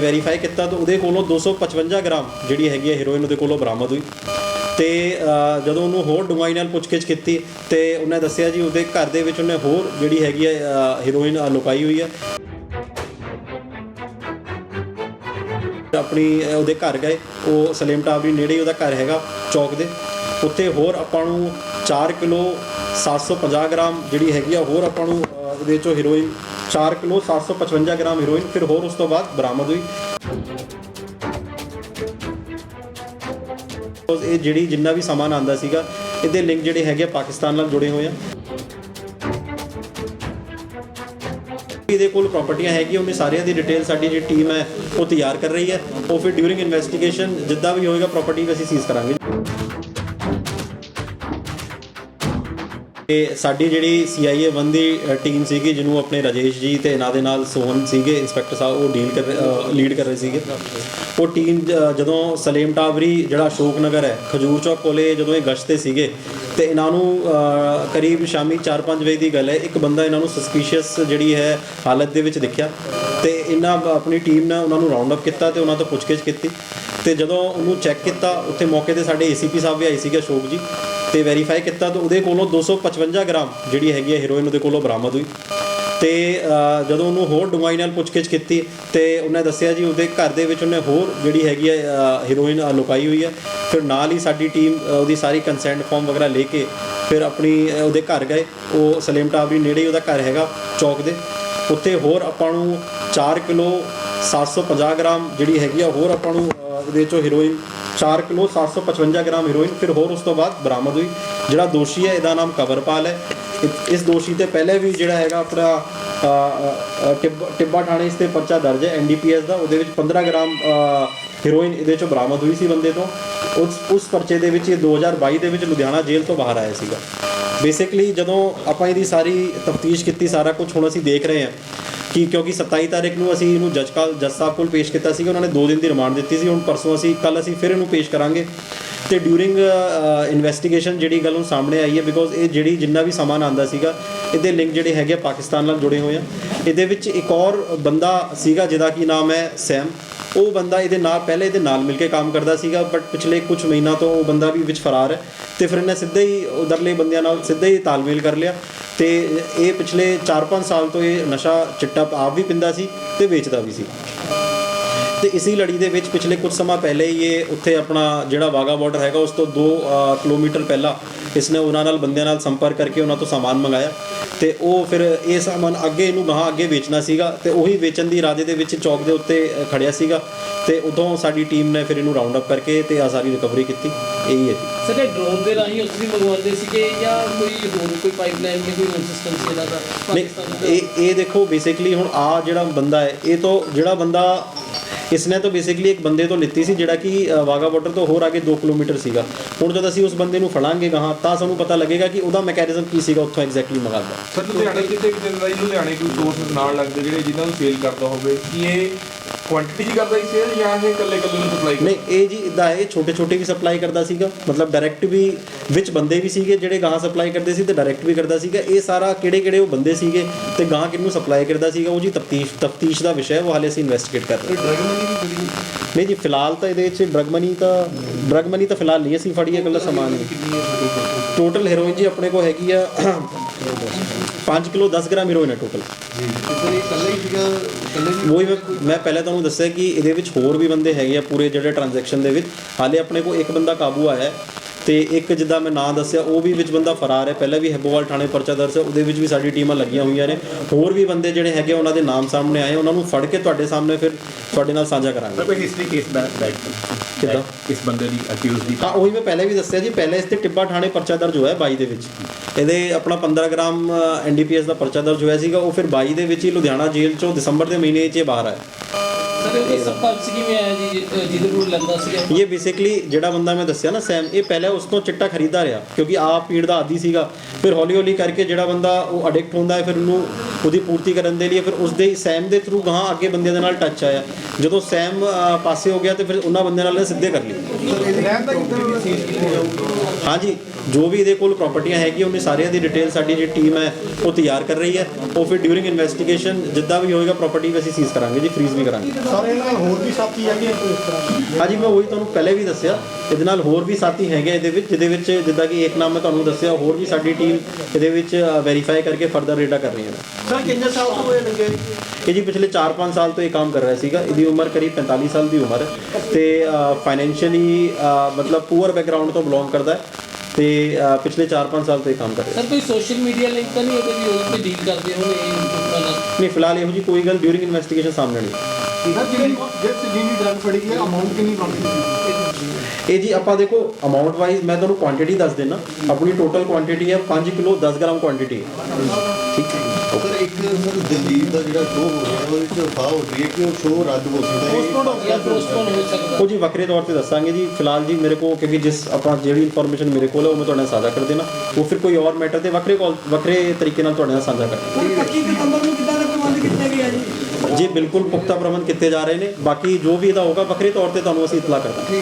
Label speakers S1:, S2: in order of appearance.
S1: Verify ਕੀਤਾ ਤਾਂ ਉਹਦੇ ਕੋਲੋਂ 255 ਗ੍ਰਾਮ ਜਿਹੜੀ ਹੈਗੀ ਹੈ ਹੀਰੋਇਨ ਉਹਦੇ ਕੋਲੋਂ ਬਰਾਮਦ ਹੋਈ। ਤੇ ਜਦੋਂ ਉਹਨੂੰ ਹੋਰ ਡੂੰਘਾਈ ਨਾਲ ਪੁੱਛਗਿੱਛ ਕੀਤੀ ਤੇ ਉਹਨੇ ਦੱਸਿਆ ਜੀ ਉਹਦੇ ਘਰ ਦੇ ਵਿੱਚ ਉਹਨੇ ਹੋਰ ਜਿਹੜੀ ਹੈਗੀ ਹੈ ਹੀਰੋਇਨ ਲੁਕਾਈ ਹੋਈ ਹੈ। ਆਪਣੀ ਉਹਦੇ ਘਰ ਗਏ, ਉਹ ਸਲੇਮ ਟਾਵਰੀ ਨੇੜੇ ਉਹਦਾ ਘਰ ਹੈਗਾ, ਚੌਕ ਦੇ। ਉੱਥੇ ਹੋਰ ਆਪਾਂ ਨੂੰ 4 ਕਿਲੋ 750 ਗ੍ਰਾਮ ਜਿਹੜੀ ਹੈਗੀ ਆ, ਹੋਰ ਆਪਾਂ ਨੂੰ ਉਹਦੇ ਚੋਂ ਹੀਰੋਇਨ 4 ਕਿਲੋ 755 ਗ੍ਰਾਮ ਹੀਰੋਇਨ ਫਿਰ ਹੋਰ ਉਸ ਤੋਂ ਬਾਅਦ ਬਰਾਮਦ ਹੋਈ। ਇਹ ਜਿਹੜੀ ਜਿੰਨਾ ਵੀ ਸਮਾਨ ਆਂਦਾ ਸੀਗਾ, ਇਹਦੇ ਲਿੰਕ ਜਿਹੜੇ ਹੈਗੇ ਆ ਪਾਕਿਸਤਾਨ ਨਾਲ ਜੁੜੇ ਹੋਏ ਆ। ਇਹਦੇ ਕੋਲ ਪ੍ਰਾਪਰਟੀਆਂ ਹੈਗੀਆਂ, ਉਹਨੇ ਸਾਰਿਆਂ ਦੀ ਡਿਟੇਲ ਸਾਡੀ ਜਿਹੜੀ ਟੀਮ ਹੈ, ਉਹ ਤਿਆਰ ਕਰ ਰਹੀ ਹੈ। ਉਹ ਫਿਰ ਡਿਊਰਿੰਗ ਇਨਵੈਸਟੀਗੇਸ਼ਨ ਜਿੱਦਾਂ ਵੀ ਹੋਏਗਾ ਪ੍ਰਾਪਰਟੀ ਅਸੀਂ ਸੀਜ਼ ਕਰਾਂਗੇ। ਤੇ ਸਾਡੀ ਜਿਹੜੀ CIA 1 ਦੀ ਟੀਮ ਸੀਗੀ, ਜਿਹਨੂੰ ਆਪਣੇ ਰਾਜੇਸ਼ ਜੀ ਤੇ ਇਹਨਾਂ ਦੇ ਨਾਲ ਸੋਹਨ ਸੀਗੇ ਇੰਸਪੈਕਟਰ ਸਾਹਿਬ, ਉਹ ਡੀਲ ਕਰ ਲੀਡ ਕਰ ਰਹੇ ਸੀਗੇ। ਉਹ ਟੀਮ ਜਦੋਂ ਸਲੇਮ ਟਾਵਰੀ, ਜਿਹੜਾ ਅਸ਼ੋਕ ਨਗਰ ਹੈ, ਖਜੂਰ ਚੌਕ ਕੋਲੇ ਜਦੋਂ ਇਹ ਗਸ਼ਤ ਤੇ ਸੀਗੇ, ਤੇ ਇਹਨਾਂ ਨੂੰ ਕਰੀਬ ਸ਼ਾਮੀ 4-5 ਵਜੇ ਦੀ ਗੱਲ ਹੈ, ਇੱਕ ਬੰਦਾ ਇਹਨਾਂ ਨੂੰ ਸਸਪੀਸ਼ੀਅਸ ਜਿਹੜੀ ਹੈ ਹਾਲਤ ਦੇ ਵਿੱਚ ਦੇਖਿਆ, ਤੇ ਇਹਨਾਂ ਆਪਣੀ ਟੀਮ ਨੇ ਉਹਨਾਂ ਨੂੰ ਰਾਉਂਡ ਅਪ ਕੀਤਾ ਤੇ ਉਹਨਾਂ ਤੋਂ ਪੁੱਛਗਿੱਛ ਕੀਤੀ। ਤੇ ਜਦੋਂ ਉਹਨੂੰ ਚੈੱਕ ਕੀਤਾ, ਉੱਥੇ ਮੌਕੇ ਤੇ ਸਾਡੇ ACP ਸਾਹਿਬ ਵੀ ਆਏ ਸੀਗੇ, ਅਸ਼ੋਕ ਜੀ, ਤੇ ਵੈਰੀਫਾਈ ਕੀਤਾ ਤਾਂ ਉਹਦੇ ਕੋਲੋਂ 255 ਗ੍ਰਾਮ ਜਿਹੜੀ ਹੈਗੀ ਹੈ ਹੀਰੋਇਨ ਉਹਦੇ ਕੋਲੋਂ ਬਰਾਮਦ ਹੋਈ। ਤੇ ਜਦੋਂ ਉਹਨੂੰ ਹੋਰ ਡੂੰਘਾਈ ਨਾਲ ਪੁੱਛਗਿੱਛ ਕੀਤੀ ਤੇ ਉਹਨੇ ਦੱਸਿਆ ਜੀ ਉਹਦੇ ਘਰ ਦੇ ਵਿੱਚ ਉਹਨੇ ਹੋਰ ਜਿਹੜੀ ਹੈਗੀ ਹੈ ਹੀਰੋਇਨ ਲੁਕਾਈ ਹੋਈ ਹੈ। ਫਿਰ ਨਾਲ ਹੀ ਸਾਡੀ ਟੀਮ ਉਹਦੀ ਸਾਰੀ ਕੰਸੈਂਟ ਫਾਰਮ ਵਗੈਰਾ ਲੈ ਕੇ ਫਿਰ ਆਪਣੀ ਉਹਦੇ ਘਰ ਗਏ। ਉਹ ਸਲੇਮ ਟਾਵਰੀ ਨੇੜੇ ਹੀ ਉਹਦਾ ਘਰ ਹੈਗਾ, ਚੌਕ ਦੇ। ਉੱਥੇ ਹੋਰ ਆਪਾਂ ਨੂੰ 4 ਕਿਲੋ 750 ਗ੍ਰਾਮ ਜਿਹੜੀ ਹੈਗੀ ਆ, ਹੋਰ ਆਪਾਂ ਨੂੰ ਅ, ਚੋਂ ਹੀਰੋਇਨ 4 ਕਿਲੋ 755 ਗ੍ਰਾਮ ਹੀਰੋਇਨ ਫਿਰ ਹੋਰ ਉਸ ਤੋਂ ਬਾਅਦ ਬਰਾਮਦ ਹੋਈ। ਜਿਹੜਾ ਦੋਸ਼ੀ ਹੈ ਇਹਦਾ ਨਾਮ ਕਵਰਪਾਲ ਹੈ। ਇਸ ਦੋਸ਼ੀ ਤੇ ਪਹਿਲੇ ਵੀ ਜਿਹੜਾ ਹੈਗਾ ਆਪਣਾ ਟਿੱਬ- ਟਿੱਬਾ ਥਾਣੇ ਇਸ ਤੇ ਪਰਚਾ ਦਰਜ ਹੈ ਐਨਡੀਪੀਐਸ ਦਾ। ਉਹਦੇ ਵਿੱਚ 15 ਗ੍ਰਾਮ ਹੀਰੋਇਨ ਇਹਦੇ ਚੋਂ ਬਰਾਮਦ ਹੋਈ ਸੀ ਬੰਦੇ ਤੋਂ। ਉਸ ਉਸ ਪਰਚੇ ਦੇ ਵਿੱਚ ਇਹ 2022 ਦੇ ਵਿੱਚ ਲੁਧਿਆਣਾ ਜੇਲ੍ਹ ਤੋਂ ਬਾਹਰ ਆਇਆ ਸੀਗਾ। ਬੇਸਿਕਲੀ ਜਦੋਂ ਆਪਾਂ ਇਹਦੀ ਸਾਰੀ ਤਫਤੀਸ਼ ਕੀਤੀ ਸਾਰਾ ਕੁਝ ਹੁਣ ਅਸੀਂ ਦੇਖ ਰਹੇ ਹਾਂ ਕਿ ਕਿਉਂਕਿ 27 ਤਾਰੀਖ ਨੂੰ ਅਸੀਂ ਇਹਨੂੰ ਜੱਜ ਕਾਲ ਜੱਜ ਸਾਹਿਬ ਕੋਲ ਪੇਸ਼ ਕੀਤਾ ਸੀਗਾ, ਉਹਨਾਂ ਨੇ 2 ਦਿਨ ਦੀ ਰਿਮਾਂਡ ਦਿੱਤੀ ਸੀ, ਹੁਣ ਪਰਸੋਂ ਅਸੀਂ ਕੱਲ ਅਸੀਂ ਫਿਰ ਇਹਨੂੰ ਪੇਸ਼ ਕਰਾਂਗੇ। ਤੇ ਡਿਊਰਿੰਗ ਇਨਵੈਸਟੀਗੇਸ਼ਨ ਜਿਹੜੀ ਗੱਲ ਹੁਣ ਸਾਹਮਣੇ ਆਈ ਹੈ ਬਿਕੋਜ਼ ਇਹ ਜਿਹੜੀ ਜਿੰਨਾ ਵੀ ਸਮਾਨ ਆਂਦਾ ਸੀਗਾ, ਇਹਦੇ ਲਿੰਕ ਜਿਹੜੇ ਹੈਗੇ ਆ ਪਾਕਿਸਤਾਨ ਨਾਲ ਜੁੜੇ ਹੋਏ ਆ। ਇਹਦੇ ਵਿੱਚ ਇੱਕ ਔਰ ਬੰਦਾ ਸੀਗਾ ਜਿਹਦਾ ਕੀ ਨਾਮ ਹੈ ਸੈਮ। ਉਹ ਬੰਦਾ ਇਹਦੇ ਨਾਲ ਪਹਿਲੇ ਇਹਦੇ ਨਾਲ ਮਿਲ ਕੇ ਕੰਮ ਕਰਦਾ ਸੀਗਾ ਬਟ ਪਿਛਲੇ ਕੁਝ ਮਹੀਨਾ ਤੋਂ ਉਹ ਬੰਦਾ ਵੀ ਵਿੱਚ ਫਰਾਰ ਹੈ। ਤੇ ਫਿਰ ਇਹਨੇ ਸਿੱਧਾ ਹੀ ਉਧਰਲੇ ਬੰਦਿਆਂ ਨਾਲ ਸਿੱਧਾ ਹੀ ਤਾਲਮੇਲ ਕਰ ਲਿਆ। ਤੇ ਇਹ ਪਿਛਲੇ 4-5 ਸਾਲ ਤੋਂ ਇਹ ਨਸ਼ਾ ਚਿੱਟਾ ਆਪ ਵੀ ਪਿੰਦਾ ਸੀ ਤੇ ਵੇਚਦਾ ਵੀ ਸੀ। ਤੇ ਇਸੀ ਲੜੀ ਦੇ ਵਿੱਚ ਪਿਛਲੇ ਕੁਝ ਸਮਾਂ ਪਹਿਲੇ ਹੀ ਇਹ ਉੱਥੇ ਆਪਣਾ ਜਿਹੜਾ ਵਾਗਾ ਬਾਰਡਰ ਹੈਗਾ, ਉਸ ਤੋਂ 2 ਕਿਲੋਮੀਟਰ ਪਹਿਲਾਂ ਇਸਨੇ ਉਹਨਾਂ ਨਾਲ ਬੰਦਿਆਂ ਨਾਲ ਸੰਪਰਕ ਕਰਕੇ ਉਹਨਾਂ ਤੋਂ ਸਾਮਾਨ ਮੰਗਾਇਆ ਤੇ ਉਹ ਫਿਰ ਇਹ ਸਾਮਾਨ ਅੱਗੇ ਇਹਨੂੰ ਗਾਹਾਂ ਅੱਗੇ ਵੇਚਣਾ ਸੀਗਾ ਤੇ ਉਹੀ ਵੇਚਣ ਦੀ ਇਰਾਦੇ ਦੇ ਵਿੱਚ ਚੌਕ ਦੇ ਉੱਤੇ ਖੜਿਆ ਸੀਗਾ ਤੇ ਉਦੋਂ ਸਾਡੀ ਟੀਮ ਨੇ ਫਿਰ ਇਹਨੂੰ ਰਾਉਂਡ ਅਪ ਕਰਕੇ ਤੇ ਆ ਸਾਰੀ ਰਿਕਵਰੀ ਕੀਤੀ। ਇਹੀ ਹੈ ਜੀ।
S2: ਸਰ ਇਹ ਡਰੋਨ ਦੇ ਰਾਹੀਂ ਉਸ ਵੀ ਮੰਗਵਾਉਂਦੇ ਸੀਗੇ ਜਾਂ ਕੋਈ ਹੋਰ ਕੋਈ ਪਾਈਪਲਾਈਨ ਜਾਂ ਕੋਈ ਸਿਸਟਮ ਸੀ ਦਾ? ਪਾਕਿਸਤਾਨ ਦਾ
S1: ਇਹ ਇਹ ਦੇਖੋ ਬੇਸਿਕਲੀ ਹੁਣ ਆ ਜਿਹੜਾ ਬੰਦਾ ਹੈ ਇਹ ਤੋਂ ਜਿਹੜਾ ਬੰਦਾ ਇਸਨੇ ਤਾਂ ਬੇਸਿਕਲੀ ਇੱਕ ਬੰਦੇ ਤੋਂ ਲਿੱਤੀ ਸੀ ਜਿਹੜਾ ਕਿ ਅ, ਵਾਗਾ ਬਾਰਡਰ ਤੋਂ ਹੋਰ ਅੱਗੇ 2 ਕਿਲੋਮੀਟਰ ਸੀਗਾ। ਹੁਣ ਜਦ ਅਸੀਂ ਉਸ ਬੰਦੇ ਨੂੰ ਫੜਾਂਗੇ ਗਾਹਾਂ ਤਾਂ ਸਾਨੂੰ ਪਤਾ ਲੱਗੇਗਾ ਕਿ ਉਹਦਾ ਮੈਕੈਨਿਜ਼ਮ ਕੀ ਸੀਗਾ ਉੱਥੋਂ ਐਗਜ਼ੈਕਟਲੀ ਮੰਗਾਦਾ
S3: ਸਰ ਲੁਧਿਆਣੇ ਕਿਤੇ ਕਿਤੇ ਦਾ ਲੁਧਿਆਣੇ ਕੋਈ ਸੋਰਸ ਨਾਲ ਲੱਗਦੇ ਜਿਹੜੇ ਜਿਨ੍ਹਾਂ ਨੂੰ ਫੇਲ ਕਰਦਾ ਹੋਵੇ ਕੀ ਇਹ ਕੁਆਂਟੀਟੀ ਜੀ ਕਰਦਾ ਹੀ ਸੇਲ ਜਾਂ ਇਹ ਇਕੱਲੇ ਇਕੱਲੇ ਨੂੰ ਸਪਲਾਈ
S1: ਨਹੀਂ ਇਹ ਜੀ ਇਦਾਂ ਹੈ ਛੋਟੇ ਛੋਟੇ ਵੀ ਸਪਲਾਈ ਕਰਦਾ ਸੀਗਾ ਮਤਲਬ ਡਾਇਰੈਕਟ ਵੀ ਵਿੱਚ ਬੰਦੇ ਵੀ ਸੀਗੇ ਜਿਹੜੇ ਗਾਹਾਂ ਸਪਲਾਈ ਕਰਦੇ ਸੀ ਤੇ ਡਾਇਰੈਕਟ ਵੀ ਕਰਦਾ ਸੀਗਾ। ਇਹ ਸਾਰਾ ਕਿਹੜੇ ਕਿਹੜੇ ਉਹ ਬੰਦੇ ਸੀਗੇ ਤੇ ਗਾਹਾਂ ਕਿਹਨੂੰ ਸਪਲਾਈ ਕਰਦਾ ਸੀਗਾ ਉਹ ਜੀ ਤਫਤੀਸ਼ ਤਫਤੀਸ਼ ਦਾ ਵਿਸ਼ਾ ਹੈ ਉਹ ਹਾਲੇ ਅਸੀਂ ਇਨਵੈਸਟੀਗੇਟ ਕਰ ਰਹੇ ਹਾਂ। ਨਹੀਂ ਜੀ ਫਿਲਹਾਲ ਤਾਂ ਇਹਦੇ ਵਿੱਚ ਡਰਗ ਮਨੀ ਤਾਂ ਡਰਗ ਮਨੀ ਤਾਂ ਫਿਲਹਾਲ ਨਹੀਂ ਅਸੀਂ ਫੜੀ ਹੈ ਇਕੱਲਾ ਸਮਾਨ ਹੀ।
S3: ਕਿੰਨੀ ਹੈ
S1: ਟੋਟਲ ਹੈਰੋਇਨ ਜੀ ਆਪਣੇ ਕੋਲ ਹੈਗੀ ਆ 5 ਕਿਲੋ 10 ਗ੍ਰਾਮ ਹੈਰੋਇਨ ਹੈ ਟੋਟਲ ਉਹੀ ਮੈਂ ਮੈਂ ਪਹਿਲਾਂ ਤੁਹਾਨੂੰ ਦੱਸਿਆ ਕਿ ਇਹਦੇ ਵਿੱਚ ਹੋਰ ਵੀ ਬੰਦੇ ਹੈਗੇ ਆ ਪੂਰੇ ਜਿਹੜੇ ਟ੍ਰਾਂਜੈਕਸ਼ਨ ਦੇ ਵਿੱਚ। ਹਾਲੇ ਆਪਣੇ ਕੋਲ ਇੱਕ ਬੰਦਾ ਕਾਬੂ ਆਇਆ ਹੈ। ਤੇ ਇੱਕ ਜਿੱਦਾਂ ਮੈਂ ਨਾਂ ਦੱਸਿਆ ਉਹ ਵੀ ਵਿੱਚ ਬੰਦਾ ਫਰਾਰ ਹੈ। ਪਹਿਲਾਂ ਵੀ ਹੈਬੋਵਾਲ ਥਾਣੇ ਪਰਚਾ ਦਰਜ ਹੈ ਉਹਦੇ ਵਿੱਚ ਵੀ ਸਾਡੀ ਟੀਮਾਂ ਲੱਗੀਆਂ ਹੋਈਆਂ ਨੇ। ਹੋਰ ਵੀ ਬੰਦੇ ਜਿਹੜੇ ਹੈਗੇ ਉਹਨਾਂ ਦੇ ਨਾਮ ਸਾਹਮਣੇ ਆਏ ਉਹਨਾਂ ਨੂੰ ਫੜ ਕੇ ਤੁਹਾਡੇ ਸਾਹਮਣੇ ਫਿਰ ਤੁਹਾਡੇ ਨਾਲ ਸਾਂਝਾ ਕਰਾਂਗੇ।
S4: ਕੋਈ ਹਿਸਟਰੀ ਕੇਸ ਬੈਕ
S1: ਕਿੱਦਾਂ?
S4: ਇਸ ਬੰਦੇ ਦੀ ਅਕਿਊਜ਼ ਦੀ।
S1: ਹਾਂ ਉਹੀ ਮੈਂ ਪਹਿਲਾਂ ਵੀ ਦੱਸਿਆ ਜੀ ਪਹਿਲਾਂ ਇਸ ਤੇ ਟਿੱਬਾ ਥਾਣੇ ਪਰਚਾ ਦਰਜ ਹੋਇਆ 22 ਦੇ ਵਿੱਚ। ਇਹਦੇ ਆਪਣਾ 15 ਗ੍ਰਾਮ ਐਨਡੀਪੀਐਸ ਦਾ ਪਰਚਾ ਦਰਜ ਹੋਇਆ ਸੀਗਾ ਉਹ ਫਿਰ 22 ਦੇ ਵਿੱਚ ਹੀ ਲੁਧਿਆਣਾ ਜੇਲ੍ਹ ਚੋਂ ਦਸੰਬਰ ਦੇ ਮਹੀਨੇ 'ਚ ਇਹ ਬਾਹਰ ਆਇਆ।
S2: ਸਰ ਇਹ ਸੰਪਰਕ ਆਇਆ ਜੀ ਜਿਹਦੇ ਕੋਲ ਲੈਂਦਾ ਸੀਗਾ
S1: ਇਹ ਬੇਸਿਕਲੀ ਜਿਹੜਾ ਬੰਦਾ ਮੈਂ ਦੱਸਿਆ ਨਾ, ਸੈਮ, ਇਹ ਪਹਿਲਾਂ ਉਸ ਤੋਂ ਚਿੱਟਾ ਖਰੀਦਾ ਰਿਹਾ, ਕਿਉਂਕਿ ਆਪ ਪੀੜ ਦਾ ਆਦੀ ਸੀਗਾ। ਫਿਰ ਹੌਲੀ ਹੌਲੀ ਕਰਕੇ ਜਿਹੜਾ ਬੰਦਾ ਉਹ ਅਡਿਕਟ ਹੁੰਦਾ ਹੈ, ਫਿਰ ਉਹਨੂੰ ਉਹਦੀ ਪੂਰਤੀ ਕਰਨ ਦੇ ਲਈ ਫਿਰ ਉਸ ਦੇ ਸੈਮ ਦੇ ਥਰੂ ਗਾਹਾਂ ਅੱਗੇ ਬੰਦਿਆਂ ਦੇ ਨਾਲ ਟੱਚ ਆਇਆ। ਜਦੋਂ ਸੈਮ ਪਾਸੇ ਹੋ ਗਿਆ ਤੇ ਫਿਰ ਉਹਨਾਂ ਬੰਦਿਆਂ ਨਾਲ ਇਹਨੇ ਸਿੱਧੇ ਕਰ ਲਈ ਹਾਂਜੀ ਜੋ ਵੀ ਇਹਦੇ ਕੋਲ ਪ੍ਰਾਪਰਟੀਆਂ ਹੈਗੀਆਂ ਉਹਨੇ ਸਾਰਿਆਂ ਦੀ ਡਿਟੇਲ ਸਾਡੀ ਜਿਹੜੀ ਟੀਮ ਹੈ ਉਹ ਤਿਆਰ ਕਰ ਰਹੀ ਹੈ। ਉਹ ਫਿਰ ਡਿਊਰਿੰਗ ਇਨਵੈਸਟੀਗੇਸ਼ਨ ਜਿੱਦਾਂ ਵੀ ਹੋਏਗਾ ਪ੍ਰਾਪਰਟੀ ਅਸੀਂ ਸੀਜ਼ ਕਰਾਂਗੇ ਜੀ ਫ੍ਰੀਜ਼ ਵੀ ਕਰਾਂਗੇ।
S5: ਸਾਰੇ ਨਾਲ ਹੋਰ ਵੀ ਸਾਥੀ ਹੈਗੇ ਇਸ ਤਰ੍ਹਾਂ
S1: ਹਾਂਜੀ ਮੈਂ ਉਹੀ ਤੁਹਾਨੂੰ ਪਹਿਲੇ ਵੀ ਦੱਸਿਆ ਇਹਦੇ ਨਾਲ ਹੋਰ ਵੀ ਸਾਥੀ ਹੈਗੇ ਇਹਦੇ ਵਿੱਚ ਜਿਹਦੇ ਵਿੱਚ ਜਿੱਦਾਂ ਕਿ ਇੱਕ ਨਾਮ ਮੈਂ ਤੁਹਾਨੂੰ ਦੱਸਿਆ ਹੋਰ ਵੀ ਸਾਡੀ ਟੀਮ ਇਹਦੇ ਵਿੱਚ ਵੈਰੀਫਾਈ ਕਰਕੇ ਫਰਦਰ ਰੇਡਾ ਕਰ ਰਹੀ ਹੈ
S5: ਸਰ ਕਿੰਨੇ ਸਾਲ ਤੋਂ ਇਹ ਲੱਗੇ
S1: ਇਹ ਜੀ ਪਿਛਲੇ 4-5 ਸਾਲ ਤੋਂ ਇਹ ਕੰਮ ਕਰ ਰਿਹਾ ਸੀਗਾ। ਇਹਦੀ ਉਮਰ ਕਰੀਬ 45 ਸਾਲ ਦੀ ਉਮਰ। ਹੈ ਤੇ ਫਾਈਨੈਂਸ਼ੀਅਲੀ ਮਤਲਬ ਪੂਅਰ ਬੈਕਗ੍ਰਾਉਂਡ ਤੋਂ ਬਿਲੋਂਗ ਕਰਦਾ ਹੈ। ਤੇ ਪਿਛਲੇ 4-5 ਸਾਲ ਤੋਂ ਇਹ ਕੰਮ ਕਰ ਰਿਹਾ।
S2: ਸਰ ਕੋਈ ਸੋਸ਼ਲ ਮੀਡੀਆ ਲਿੰਕ ਤਾਂ ਨਹੀਂ ਉਹਦੇ ਵੀ ਉਹਦੇ ਤੇ ਡੀਲ ਕਰਦੇ ਹੋਣੇ ਇਹ
S1: ਨਹੀਂ ਫਿਲਹਾਲ ਇਹੋ ਜੀ ਕੋਈ ਗੱਲ ਡਿਊਰਿੰਗ ਇਨਵੈਸਟੀਗੇਸ਼ਨ ਸਾਹਮਣੇ ਨਹੀਂ।
S5: ਸਰ ਜਿਹੜੀ ਜਿਸ ਜਿੰਨੀ ਡਰਗ ਫੜੀ ਹੈ ਅਮਾਉਂਟ ਕਿੰਨੀ ਬਣਦੀ
S1: ਇਹ ਜੀ ਆਪਾਂ ਦੇਖੋ ਅਮਾਉਂਟ ਵਾਈਜ਼ ਮੈਂ ਤੁਹਾਨੂੰ ਕੁਆਂਟੀਟੀ ਦੱਸ ਦੇਣਾ ਆਪਣੀ ਟੋਟਲ ਕੁਆਂਟੀਟੀ ਹੈ 5 ਕਿਲੋ 10 ਗ੍ਰਾਮ ਕੁਆਂਟੀਟੀ ਹੈ। ਠੀਕ ਹੈ
S6: ਸਰ ਇੱਕ ਸਰ ਦਲਜੀਤ ਦਾ ਜਿਹੜਾ ਸ਼ੋਅ ਹੋ ਰਿਹਾ ਉਹਦੇ ਵਿੱਚ ਅਫਵਾਹ ਹੋ ਰਹੀ ਹੈ ਕਿ ਉਹ ਸ਼ੋਅ ਰੱਦ ਹੋ ਸਕਦਾ ਹੈ।
S2: ਜਾਂ ਪੋਸਟਪੋਨ ਹੋ ਸਕਦਾ
S1: ਉਹ ਜੀ ਵੱਖਰੇ ਤੌਰ ਤੇ ਦੱਸਾਂਗੇ ਜੀ। ਫਿਲਹਾਲ ਜੀ ਮੇਰੇ ਕੋਲ ਕਿਉਂਕਿ ਜਿਸ ਆਪਾਂ ਜਿਹੜੀ ਇਨਫੋਰਮੇਸ਼ਨ ਮੇਰੇ ਕੋਲ ਹੈ ਉਹ ਮੈਂ ਤੁਹਾਡੇ ਨਾਲ ਸਾਂਝਾ ਕਰ ਦੇਣਾ। ਉਹ ਫਿਰ ਕੋਈ ਹੋਰ ਮੈਟਰ ਤੇ ਵੱਖਰੇ ਕਾਲ ਵੱਖਰੇ ਤਰੀਕੇ ਨਾਲ ਤੁਹਾਡੇ ਨਾਲ ਸਾਂਝਾ ਕਰਾਂਗੇ
S7: 25 ਦਸੰਬਰ ਨੂੰ ਕਿੱਦਾਂ ਦੇ ਪ੍ਰਬੰਧ ਕੀਤੇ ਗਏ ਆ ਜੀ?
S1: ਜੀ ਬਿਲਕੁਲ ਪੁਖਤਾ ਪ੍ਰਬੰਧ ਕੀਤੇ ਜਾ ਰਹੇ ਨੇ। ਬਾਕੀ ਜੋ ਵੀ ਇਹਦਾ ਹੋਗਾ ਵੱਖਰੇ ਤੌਰ ਤੇ ਤੁਹਾਨੂੰ ਅਸੀਂ ਇਤਲਾ ਕਰ ਦਾਂਗੇ